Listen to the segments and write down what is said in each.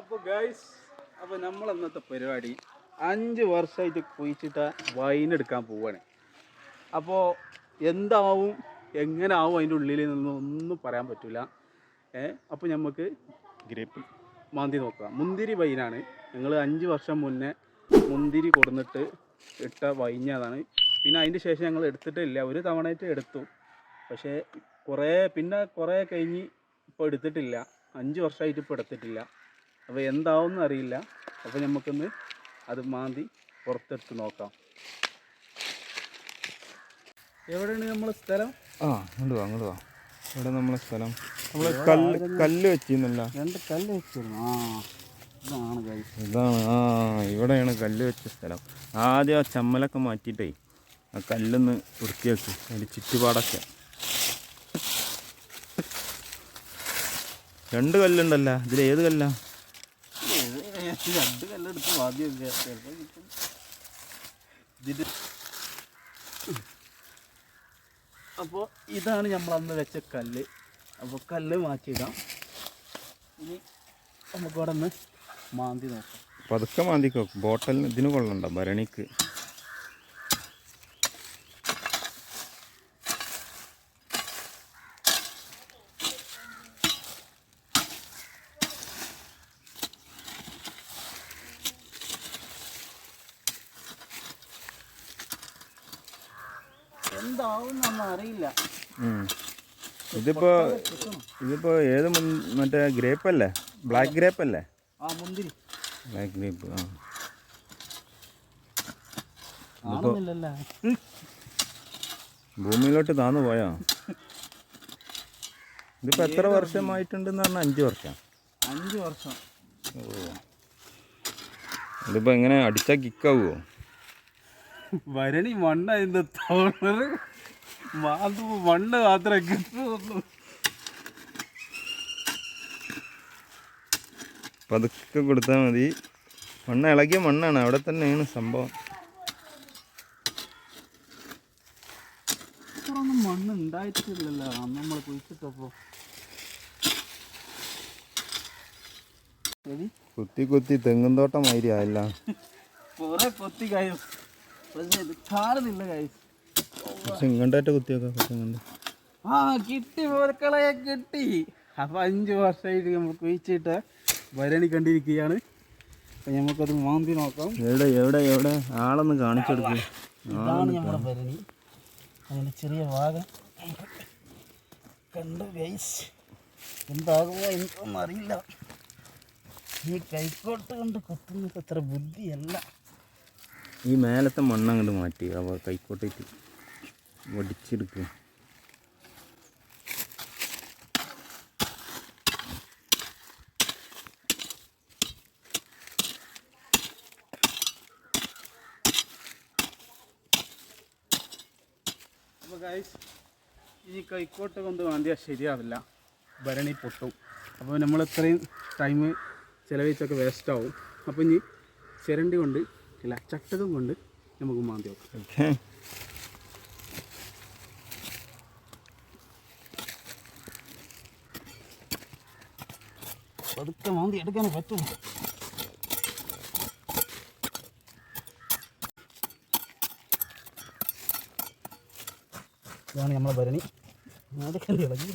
അപ്പോൾ ഗൈസ് അപ്പോൾ നമ്മൾ അന്നത്തെ പരിപാടി അഞ്ച് വർഷമായിട്ട് കുഴിച്ചിട്ട വൈൻ എടുക്കാൻ പോവാണ്. അപ്പോൾ എന്താവും എങ്ങനെ ആവും അതിന്റെ ഉള്ളിൽ നിന്ന് ഒന്നും പറയാൻ പറ്റില്ല ഏ അപ്പോൾ നമുക്ക് ഗ്രേപ്പ് മാന്തി നോക്കാം. മുന്തിരി വൈനാണ് ഞങ്ങൾ അഞ്ച് വർഷം മുന്നേ മുന്തിരി കൊടുന്നിട്ട് ഇട്ട വൈഞ്ഞതാണ് പിന്നെ അതിന്റെ ശേഷം ഞങ്ങൾ എടുത്തിട്ടില്ല. ഒരു തവണയായിട്ട് എടുത്തു. പക്ഷേ കുറേ പിന്നെ കുറേ കഴിഞ്ഞ് ഇപ്പോൾ എടുത്തിട്ടില്ല. അഞ്ച് വർഷമായിട്ട് ഇപ്പോൾ എടുത്തിട്ടില്ല. അപ്പോൾ എന്താവും അറിയില്ല. അപ്പോൾ നമുക്കൊന്ന് അത് മാന്തി പുറത്തെടുത്ത് നോക്കാം. എവിടെയാണ് നമ്മളെ സ്ഥലം? ആ അങ്ങോട്ട് വാ അങ്ങോട്ട് വാ. ഇവിടെ നമ്മളെ സ്ഥലം? നമ്മൾ കല്ല് കല്ല് വെച്ചിരുന്നല്ല. രണ്ട് കല്ല് വെച്ചിരുന്നു. ആ ഇതാണ് ഇതാണ് ആ ഇവിടെയാണ് കല്ല് വെച്ച സ്ഥലം. ആദ്യം ആ ചമ്മലൊക്കെ മാറ്റിയിട്ടേ ആ കല്ലൊന്ന് വൃത്തിയാക്കി അതിന്റെ ചുറ്റുപാടൊക്കെ. രണ്ട് കല്ലുണ്ടല്ലോ. ഇതിൽ ഏത് കല്ലാ? രണ്ട് കല്ലെടുത്ത് ആദ്യം ചിലപ്പോൾ കിട്ടും. ഇതിന്റെ അപ്പോൾ ഇതാണ് നമ്മൾ അന്ന് വെച്ച കല്ല്. അപ്പോൾ കല്ല് മാറ്റിയിടാം. ഇനി നമുക്ക് അവിടെ നിന്ന് മാന്തി നോക്കാം. പതുക്കെ മാന്തിക്കോ. ബോട്ടലിന് ഇതിന് കൊള്ളണ്ട. ഭരണിക്ക്. എന്താവും അറിയില്ല. ഇതിപ്പോ ഇതിപ്പോ ഏത് മറ്റേ ഗ്രേപ്പ് അല്ലേ? ബ്ലാക്ക് ഗ്രേപ്പ് അല്ലേ? മുന്തിരി. ബ്ലാക്ക് ഗ്രേപ്പ് ആ. ഭൂമിയിലോട്ട് താന്നു പോയോ? ഇതിപ്പോ എത്ര വർഷമായിട്ടുണ്ടെന്ന് പറഞ്ഞാൽ അഞ്ച് വർഷം. അഞ്ച് വർഷം. ഓ. ഇതിപ്പോ എങ്ങനെ അടിച്ചാൽ കിക്കാവോ വരണി മണ്ണ എന്താ തോണറ് മാതുമ്പോ മണ്ണ് മാത്രമേ കിട്ടുള്ളൂ പതുക്കെ കൊടുത്താൽ മതി. മണ്ണ് ഇളകിയ മണ്ണാണ്. അവിടെ തന്നെയാണ് സംഭവം. മണ്ണ് ഉണ്ടായിട്ടില്ലല്ലോ. നമ്മൾ കുഴിച്ചിട്ടപ്പോ. ശരി. കുത്തി കുത്തി തെങ്ങും തോട്ടം മാതിരി ആയില്ല. കുറെ കൊത്തി കായും. പക്ഷെ ഇത് കാണുന്നില്ല കൈസ് പക്ഷെ ഇങ്ങോട്ടായിട്ട് കുത്തിയൊക്കെ കുറച്ച് ഇങ്ങോട്ട്. ആ കിട്ടി പോർക്കളെ കിട്ടി. അപ്പൊ അഞ്ച് വർഷമായിട്ട് നമ്മൾ കുഴിച്ചിട്ട് ഭരണി കണ്ടിരിക്കുകയാണ്. അപ്പൊ നമുക്കത് മാന്തി നോക്കാം. എവിടെ എവിടെ എവിടെ? ആളൊന്ന് കാണിച്ചെടുക്കും ഇതാണ് നമ്മുടെ ഭരണി. അതിന്റെ ചെറിയ ഭാഗം കണ്ടു ഗൈസ് എന്താകുമോ എനിക്കൊന്നും അറിയില്ല. ഈ കൈക്കോട്ട് കൊണ്ട് കുത്തുന്നത് അത്ര ബുദ്ധിയല്ല. ഈ മേലത്തെ മണ്ണങ്ങോട്ട് മാറ്റി അവ കൈക്കോട്ടേക്ക്. വടിച്ചെടുക്കുക അപ്പോൾ ഗൈസ് ഇനി കൈക്കോട്ട് കൊണ്ട് മാന്തിയാൽ ശരിയാവില്ല. ഭരണി പൊട്ടും. അപ്പോൾ നമ്മൾ ഇത്രയും ടൈം ചിലവഴിച്ചൊക്കെ വേസ്റ്റ് ആവും. അപ്പോൾ ഇനി ചിരണ്ടി കൊണ്ട് ഇല്ല ചട്ടകം കൊണ്ട് നമുക്ക് മാന്തി നോക്കാം പതുക്കെ മാന്തി എടുക്കാൻ പറ്റും ഇതാണ് നമ്മളെ ഭരണി. അതൊക്കെ ഇളകി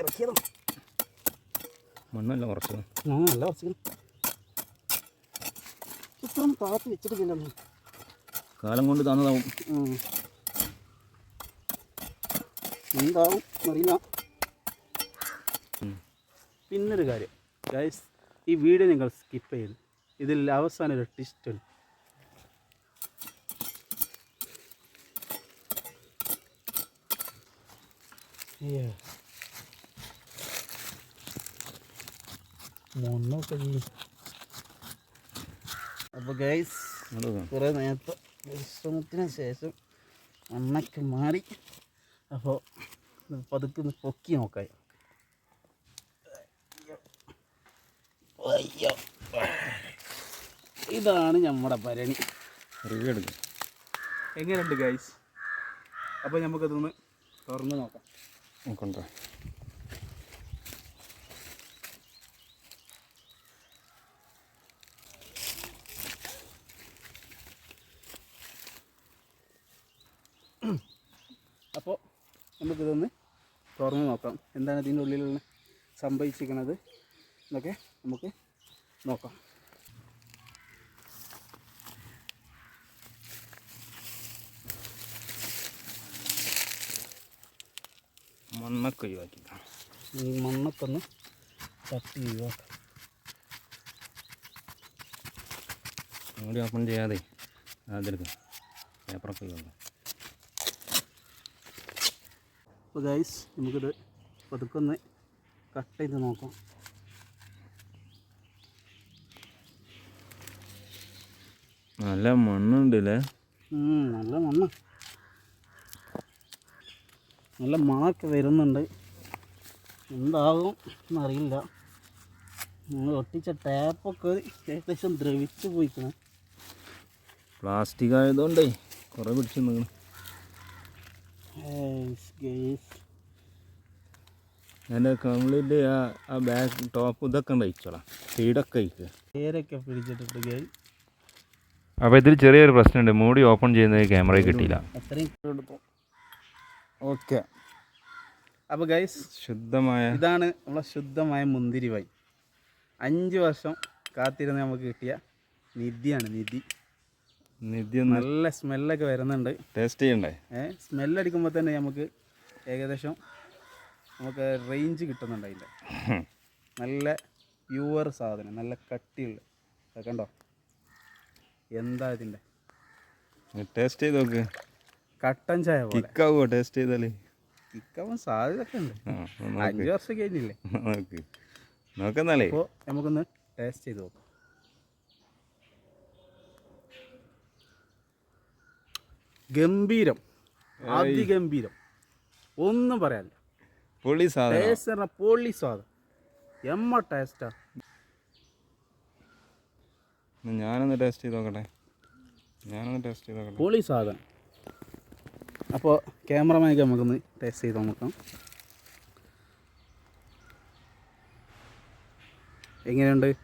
ഇറക്കിയതാണ്. മണ്ണല്ല കുറച്ചത്. ആ നല്ല കുറച്ച് ഇത്രയും താത്തി വെച്ചിട്ടില്ലല്ലോ കാലം കൊണ്ട് തന്നതാവും. എന്താവും? അറിയില്ല. പിന്നൊരു കാര്യം. ഗൈസ് ഈ വീഡിയോ നിങ്ങൾ സ്കിപ്പ് ചെയ്ത് ഇതിൽ അവസാന ഒരു ട്വിസ്റ്റ് ഉണ്ട്. മണ്ണൊക്കെ അപ്പോൾ ഗൈസ് കുറേ നേരത്തെ പരിശ്രമത്തിന് ശേഷം മണ്ണൊക്കെ മാറി. അപ്പോൾ പതുക്കെ ഒന്ന് പൊക്കി നോക്കാം. അയ്യോ. ഇതാണ് നമ്മുടെ പരണി എങ്ങനെയുണ്ട് ഗൈസ് അപ്പോൾ നമുക്കതൊന്ന് തുറന്ന് നോക്കാം. നോക്കണ്ട? അപ്പോൾ നമുക്കിതൊന്ന് തുറന്ന് നോക്കാം. എന്താണ് ഇതിന്റെ ഉള്ളിലുള്ള സംഭവിച്ചിരിക്കുന്നത്? എന്നൊക്കെ നമുക്ക് നോക്കാം. മണ്ണൊക്കെ ഒഴിവാക്കിക്കാം ഈ മണ്ണൊക്കെ ഒന്ന് തട്ടി ഒഴിവാക്കാം. അങ്ങോട്ട് ഓപ്പൺ ചെയ്യാതെ അതെടുക്കാം. പേപ്പറൊക്കെ ഒഴിവാക്കാം. അപ്പോൾ ഗൈസ് നമുക്കിത് പതുക്കൊന്ന് കട്ട് ചെയ്ത് നോക്കാം. നല്ല മണ്ണുണ്ട് അല്ലേ നല്ല മണ്ണ. നല്ല മണമൊക്കെ വരുന്നുണ്ട്. എന്താകും എന്നറിയില്ല. നിങ്ങൾ ഒട്ടിച്ച ടാപ്പൊക്കെ ഏകദേശം ദ്രവിച്ചു പോയിക്കണം. പ്ലാസ്റ്റിക് ആയതുകൊണ്ടേ കുറേ പിടിച്ചു നിൽക്കണം എന്റെ കംപ്ലീറ്റ് ആ ആ ബാക്ക് ടോപ്പ് ഇതൊക്കെ ഉണ്ട് അയച്ചോളാം സൈഡൊക്കെ അയക്കുക പേരൊക്കെ പിടിച്ചിട്ടിട്ട് ഗൈ അപ്പോൾ ഇതിൽ ചെറിയൊരു പ്രശ്നമുണ്ട്. മൂടി ഓപ്പൺ ചെയ്യുന്നത് ക്യാമറയിൽ കിട്ടിയില്ല. ഓക്കെ. അപ്പോൾ ഗൈസ് ശുദ്ധമായ ഇതാണ് നമ്മളെ ശുദ്ധമായ മുന്തിരി വൈ. അഞ്ച് വർഷം കാത്തിരുന്ന് നമുക്ക് കിട്ടിയ നിധിയാണ് നിധി. നിധി നല്ല സ്മെല്ലൊക്കെ വരുന്നുണ്ട്. ടേസ്റ്റ് ചെയ്യണ്ടേ? ഏ സ്മെല്ലടിക്കുമ്പോൾ തന്നെ നമുക്ക് ഏകദേശം നമുക്ക് റേഞ്ച് കിട്ടുന്നുണ്ട് അതിന്റെ നല്ല പ്യുവർ സാധനം നല്ല കട്ടിയുള്ള. കണ്ടോ? എന്താ ഇതിന്റെ? ടേസ്റ്റ് ചെയ്ത് നോക്ക്. കട്ടൻ ചായ കിക്കാവോ ടേസ്റ്റ് ചെയ്താൽ കിക്കാവാൻ സാധ്യതയൊക്കെ ഉണ്ട്. ആ ഒന്ന് അഞ്ച് വർഷം കഴിഞ്ഞില്ലേ? നോക്ക്. നോക്കെന്നാലേ അപ്പോൾ നമുക്കൊന്ന് ടേസ്റ്റ് ചെയ്ത് നോക്കാം. ഗംഭീരം. അതിഗംഭീരം. ഒന്നും പറയാനില്ല. പൊളി സാധനം. പൊളി സ്വാദം എമ്മ ടേസ്റ്റാ ഞാനൊന്ന് ടേസ്റ്റ് ചെയ്ത് നോക്കട്ടെ. ഞാനൊന്ന് ടേസ്റ്റ് ചെയ്ത് നോക്കട്ടെ. പൊളി സാധനം. അപ്പോൾ ക്യാമറമാനൊക്കെ നമുക്കൊന്ന് ടേസ്റ്റ് ചെയ്ത് നോക്കാം. എങ്ങനെയുണ്ട്?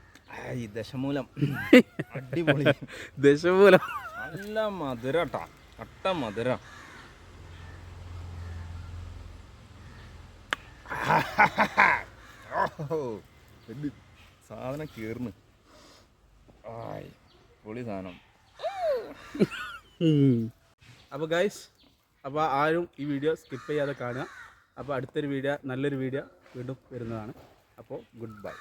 ഈ ദശമൂലം. അടിപൊളി. ദശമൂലം. നല്ല മധുരട്ടാ അട്ട മധുര. സാധനം കീർന്ന് പൊളി സാധനം. അപ്പോൾ ഗൈസ് അപ്പോൾ ആരും ഈ വീഡിയോ സ്കിപ്പ് ചെയ്യാതെ കാണുക. അപ്പോൾ അടുത്തൊരു വീഡിയോ നല്ലൊരു വീഡിയോ വീണ്ടും വരുന്നതാണ്. അപ്പോൾ ഗുഡ് ബൈ